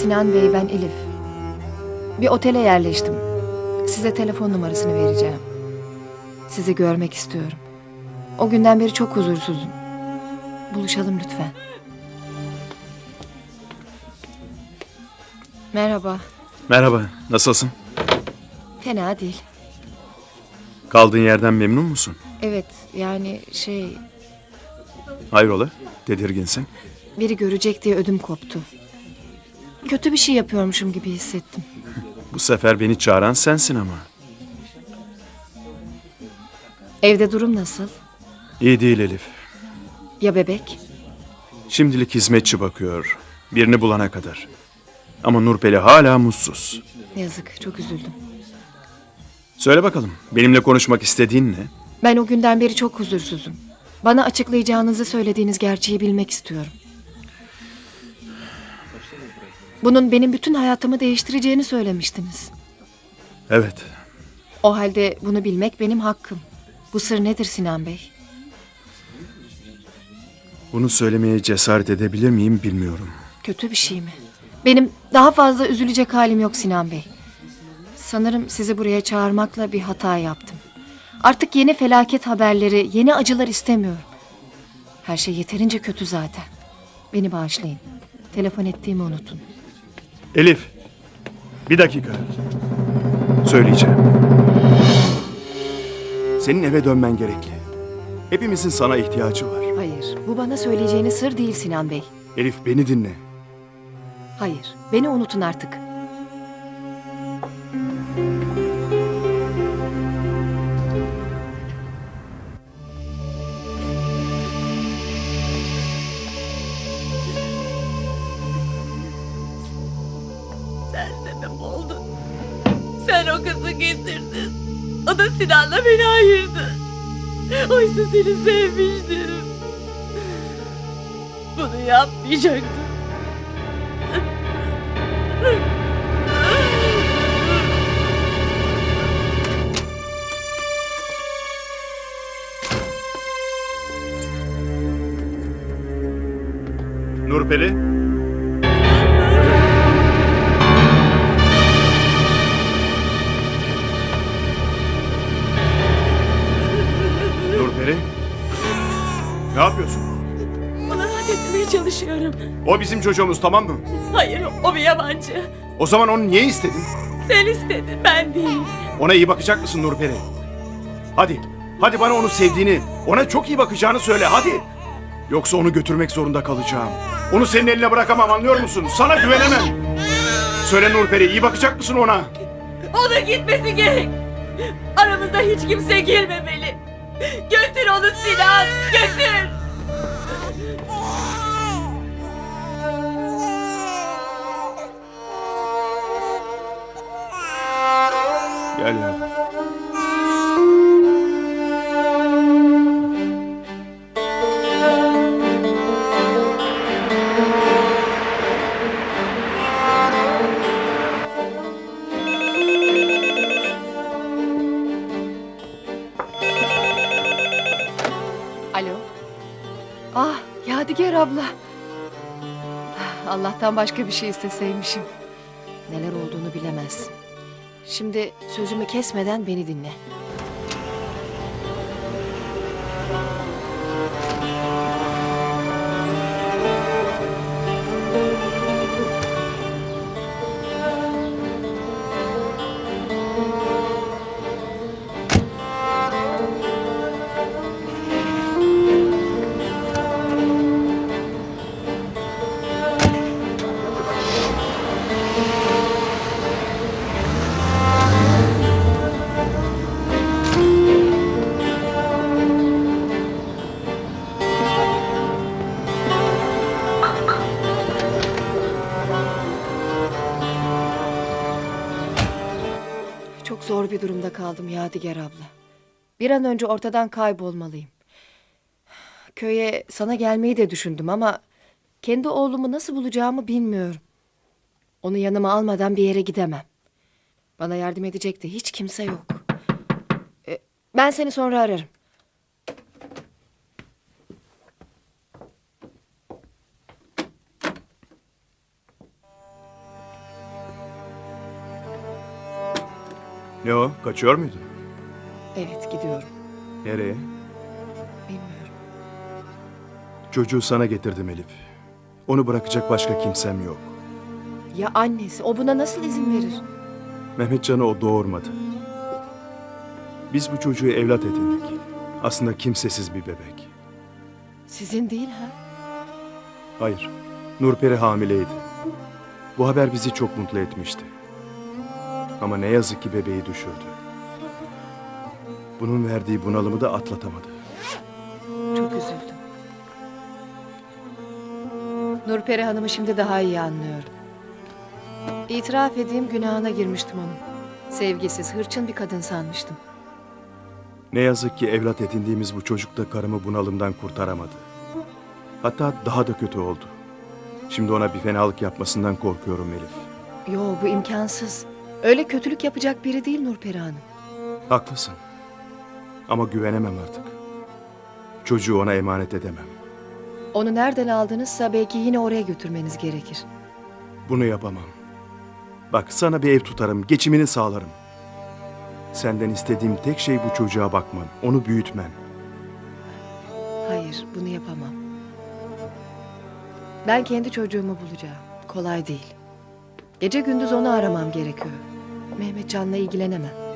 Sinan Bey ben Elif. Bir otele yerleştim. Size telefon numarasını vereceğim. Sizi görmek istiyorum. O günden beri çok huzursuzum. Buluşalım lütfen. Merhaba. Merhaba, nasılsın? Fena değil. Kaldığın yerden memnun musun? Evet yani şey Hayrola, tedirginsin. biri görecek diye ödüm koptu. Kötü bir şey yapıyormuşum gibi hissettim. Bu sefer beni çağıran sensin ama. Evde durum nasıl? İyi değil Elif. Ya bebek? Şimdilik hizmetçi bakıyor. Birini bulana kadar. Ama Nurperi hala mutsuz. Yazık çok üzüldüm. Söyle bakalım, benimle konuşmak istediğin ne? Ben o günden beri çok huzursuzum. Bana açıklayacağınızı söylediğiniz gerçeği bilmek istiyorum. Bunun benim bütün hayatımı değiştireceğini söylemiştiniz. Evet, O halde bunu bilmek benim hakkım. Bu sır nedir Sinan Bey? bunu söylemeye cesaret edebilir miyim bilmiyorum. Kötü bir şey mi? Benim daha fazla üzülecek halim yok Sinan Bey. Sanırım sizi buraya çağırmakla bir hata yaptım. Artık yeni felaket haberleri, yeni acılar istemiyorum. Her şey yeterince kötü zaten. Beni bağışlayın. Telefon ettiğimi unutun. Elif, bir dakika. Söyleyeceğim. Senin eve dönmen gerekli. Hepimizin sana ihtiyacı var. Hayır, bu bana söyleyeceğiniz sır değil Sinan Bey. Elif beni dinle. Hayır, beni unutun artık. Oldun. Sen o kızı getirdin. O da Sinan'la beni ayırdı. Oysa seni sevmiştim. Bunu yapmayacaktım. O bizim çocuğumuz tamam mı? Hayır o bir yabancı. O zaman onu niye istedin? Sen istedin ben değil. Ona iyi bakacak mısın Nurperi? Hadi. Hadi bana onu sevdiğini, ona çok iyi bakacağını söyle hadi. Yoksa onu götürmek zorunda kalacağım. Onu senin eline bırakamam anlıyor musun? Sana güvenemem. Söyle Nurperi iyi bakacak mısın ona? Ona gitmesi gerek. Aramızda hiç kimse girmemeli. Götür onu Sinan. Götür. Ah, Yadigar abla. Allah'tan başka bir şey isteseymişim. Neler olduğunu bilemezsin. Şimdi sözümü kesmeden beni dinle. Zor bir durumda kaldım Yadigar abla. Bir an önce ortadan kaybolmalıyım. Köye sana gelmeyi de düşündüm ama kendi oğlumu nasıl bulacağımı bilmiyorum. Onu yanıma almadan bir yere gidemem. Bana yardım edecek de hiç kimse yok. E, Ben seni sonra ararım. Yo, kaçıyor muydun? Evet gidiyorum. Nereye? Bilmiyorum. Çocuğu sana getirdim Elif. Onu bırakacak başka kimsem yok. Ya annesi o buna nasıl izin verir? Mehmetcan'ı o doğurmadı. Biz bu çocuğu evlat edindik. Aslında kimsesiz bir bebek. Sizin değil ha? Hayır, Nurperi hamileydi. Bu haber bizi çok mutlu etmişti. Ama ne yazık ki bebeği düşürdü. Bunun verdiği bunalımı da atlatamadı. Çok üzüldüm. Nurperi Hanım'ı şimdi daha iyi anlıyorum. İtiraf edeyim günahına girmiştim onun. Sevgisiz, hırçın bir kadın sanmıştım. Ne yazık ki evlat edindiğimiz bu çocuk da karımı bunalımdan kurtaramadı. Hatta daha da kötü oldu. Şimdi ona bir fenalık yapmasından korkuyorum Elif. Yo bu imkansız. Öyle kötülük yapacak biri değil Nurperi Hanım. Haklısın. Ama güvenemem artık. Çocuğu ona emanet edemem. Onu nereden aldınızsa belki yine oraya götürmeniz gerekir. Bunu yapamam. Bak sana bir ev tutarım, geçimini sağlarım. Senden istediğim tek şey bu çocuğa bakman, onu büyütmen. Hayır, bunu yapamam. Ben kendi çocuğumu bulacağım. Kolay değil. Gece gündüz onu aramam gerekiyor. Mehmetcan'la ilgilenemem.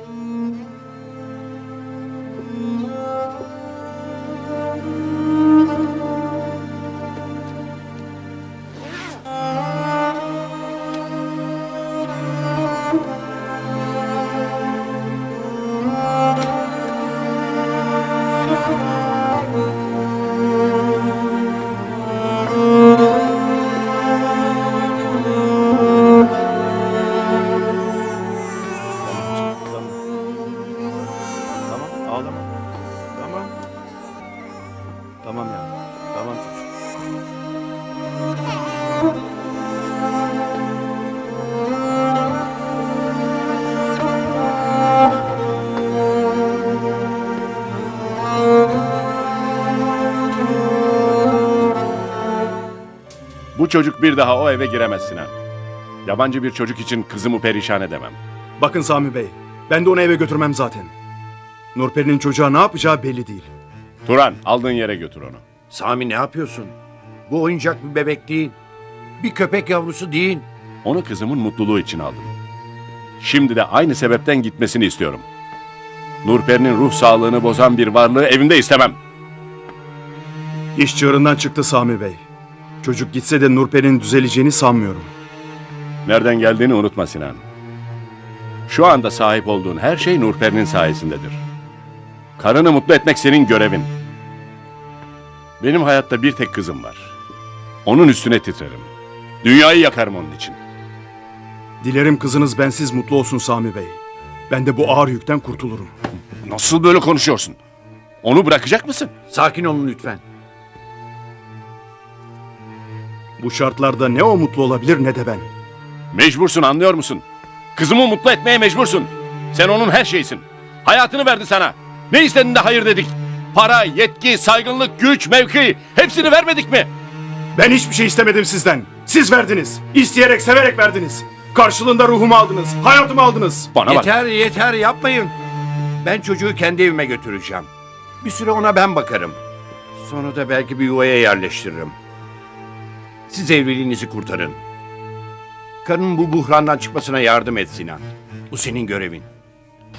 Ağlama. Tamam. Tamam ya. Tamam çocuğum. Bu çocuk bir daha o eve giremez Sinan. Yabancı bir çocuk için kızımı perişan edemem. Bakın Sami Bey, ben de onu eve götürmem zaten. Nurperi'nin çocuğa ne yapacağı belli değil. Turan aldığın yere götür onu. Sami ne yapıyorsun? Bu oyuncak bir bebek değil. Bir köpek yavrusu değil. Onu kızımın mutluluğu için aldım. Şimdi de aynı sebepten gitmesini istiyorum. Nurperi'nin ruh sağlığını bozan bir varlığı evimde istemem. İş çığırından çıktı Sami Bey. Çocuk gitse de Nurperi'nin düzeleceğini sanmıyorum. Nereden geldiğini unutma Sinan. Şu anda sahip olduğun her şey Nurperi'nin sayesindedir. Karını mutlu etmek senin görevin. Benim hayatta bir tek kızım var. Onun üstüne titrerim. Dünyayı yakarım onun için. Dilerim kızınız bensiz mutlu olsun Sami Bey. Ben de bu ağır yükten kurtulurum. Nasıl böyle konuşuyorsun? Onu bırakacak mısın? Sakin olun lütfen. Bu şartlarda ne o mutlu olabilir ne de ben. Mecbursun anlıyor musun? Kızımı mutlu etmeye mecbursun. Sen onun her şeysin. Hayatını verdi sana. Ne istedin de hayır dedik. Para, yetki, saygınlık, güç, mevki hepsini vermedik mi? Ben hiçbir şey istemedim sizden. Siz verdiniz. İsteyerek severek verdiniz. Karşılığında ruhumu aldınız. Hayatımı aldınız. Bana bak. yeter yeter yapmayın. Ben çocuğu kendi evime götüreceğim. Bir süre ona ben bakarım. Sonra da belki bir yuvaya yerleştiririm. Siz evliliğinizi kurtarın. Karının bu buhrandan çıkmasına yardım et Sinan. Bu senin görevin.